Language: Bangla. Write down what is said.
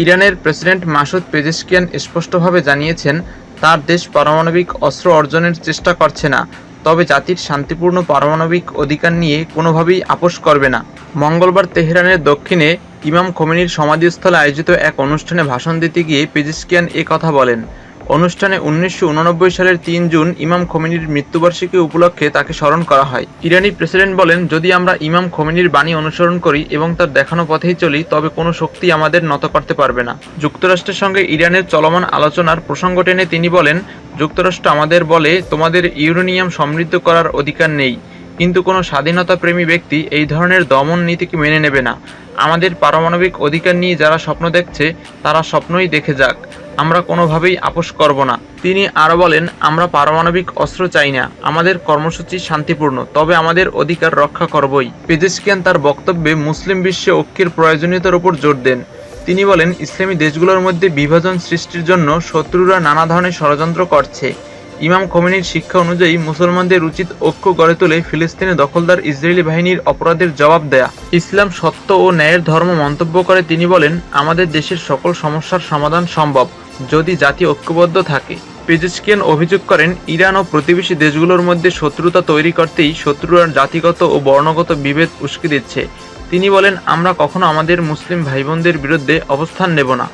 ইরানের প্রেসিডেন্ট মাসুদ পেজেশকিয়ান স্পষ্টভাবে জানিয়েছেন, তার দেশ পারমাণবিক অস্ত্র অর্জনের চেষ্টা করছে না, তবে জাতির শান্তিপূর্ণ পারমাণবিক অধিকার নিয়ে কোনোভাবেই আপোষ করবে না। মঙ্গলবার তেহরানের দক্ষিণে ইমাম খোমেনির সমাধিস্থলে আয়োজিত এক অনুষ্ঠানে ভাষণ দিতে গিয়ে পেজিস্কিয়ান এ কথা বলেন। অনুষ্ঠানে উনিশশো উননব্বই সালের তিন জুন ইমাম খোমেনির মৃত্যুবার্ষিকী উপলক্ষে তাকে স্মরণ করা হয়। ইরানি প্রেসিডেন্ট বলেন, যদি আমরা ইমাম খোমেনির বাণী অনুসরণ করি এবং তার দেখানো পথেই চলি, তবে কোনো শক্তি আমাদের নত করতে পারবে না। যুক্তরাষ্ট্রের সঙ্গে ইরানের চলমান আলোচনার প্রসঙ্গ টেনে তিনি বলেন, যুক্তরাষ্ট্র আমাদের বলে, তোমাদের ইউরেনিয়াম সমৃদ্ধ করার অধিকার নেই। কিন্তু কোনো স্বাধীনতা প্রেমী ব্যক্তি এই ধরনের দমন নীতিকে মেনে নেবে না। আমাদের পারমাণবিক অধিকার নিয়ে যারা স্বপ্ন দেখছে, তারা স্বপ্নই দেখে যাক। আমরা কোনোভাবেই আপোষ করব না। তিনি আরও বলেন, আমরা পারমাণবিক অস্ত্র চাই না। আমাদের কর্মসূচি শান্তিপূর্ণ, তবে আমাদের অধিকার রক্ষা করবই। পেজেশকিয়ান তার বক্তব্যে মুসলিম বিশ্বে ঐক্যের প্রয়োজনীয়তার উপর জোর দেন। তিনি বলেন, ইসলামী দেশগুলোর মধ্যে বিভাজন সৃষ্টির জন্য শত্রুরা নানা ধরনের ষড়যন্ত্র করছে। ইমাম খোমেনির শিক্ষা অনুযায়ী, মুসলমানদের উচিত ঐক্য গড়ে তুলে ফিলিস্তিনে দখলদার ইসরায়েলি বাহিনীর অপরাধের জবাব দেয়া। ইসলাম সত্য ও ন্যায়ের ধর্ম মন্তব্য করে তিনি বলেন, আমাদের দেশের সকল সমস্যার সমাধান সম্ভব। যদি জাতি ঐক্যবদ্ধ থাকে পেজেসকিয়ান অভিযোগ করেন ইরান ও প্রতিবেশী দেশগুলোর মধ্যে শত্রুতা তৈরি করতেই শত্রুরা জাতিগত ও বর্ণগত বিভেদ উস্কে দিচ্ছে। তিনি বলেন, আমরা কখনো আমাদের মুসলিম ভাইবোনদের বিরুদ্ধে অবস্থান নেব না।